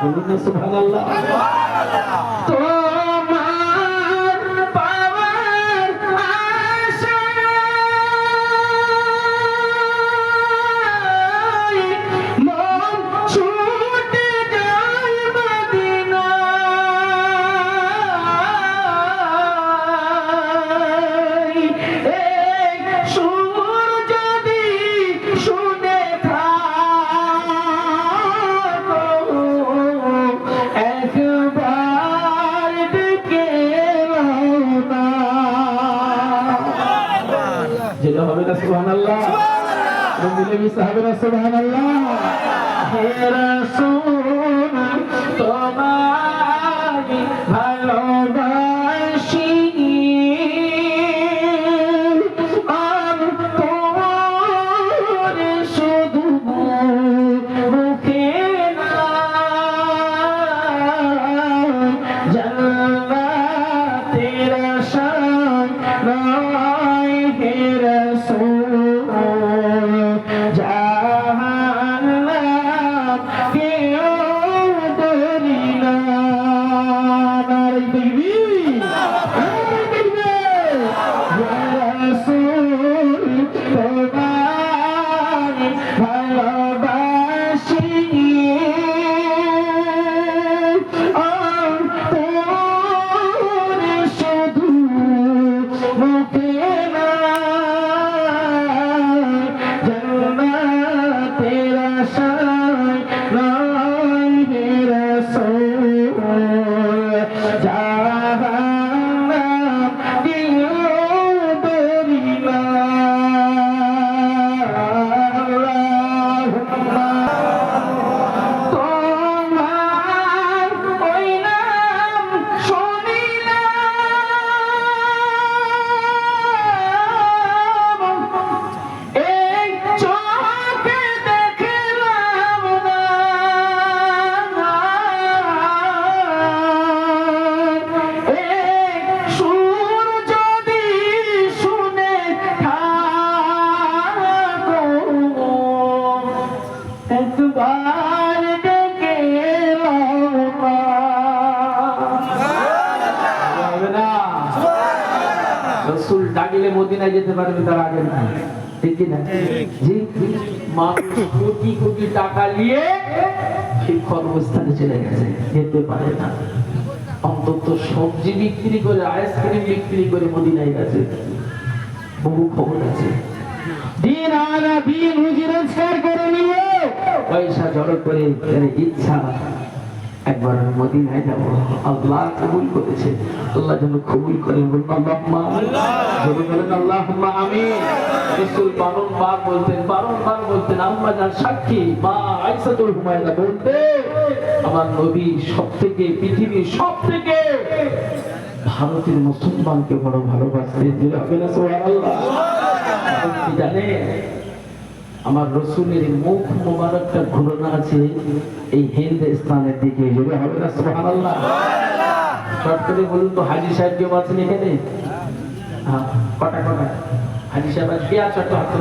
বলুন না সুবহানাল্লাহ। তোমার যেটা হবে না সুবহানাল্লাহ। মিলে মিশে হবে 자 Shara. রসুল মদিনায় যেতে পারবে তার আগে না ঠিক কি না জি? মানুষ কোটি কোটি টাকা নিয়ে চলে গেছে। যেতে পারে না। অন্তত সবজি বিক্রি করে, আইসক্রিম বিক্রি করে মদিনায় গেছে। বহু খবর আছে। পয়সা জড়ো করে ইচ্ছা একবার আমি মদিনায় যাব। আল্লাহ কবুল করেছে। আল্লাহ যেন কবুল করেন। বলুন, আল্লাহুম্মা জোরে বলেন, আল্লাহুম্মা আমিন। রাসূল বারংবার বলতেন বারংবার বলতেন আম্মা জান সাক্ষী, মা আয়েশাতুল হুমায়রা বলতে, আমার নবী সব থেকে পৃথিবীর ভারতের মুসলমানকে বড় কি জানে আমার রসুলের মুখ মোবারকটা ঘুরনা আছে এই হিন্দুস্তানের দিকে যদি হবে না সুবহানাল্লাহ। শর্ট করে বলুন তো হাজি সাহেব কেউ আছেন এখানে? হ্যাঁ, কটা কটা? হাজি সাহেব আর কে আছে? হাত।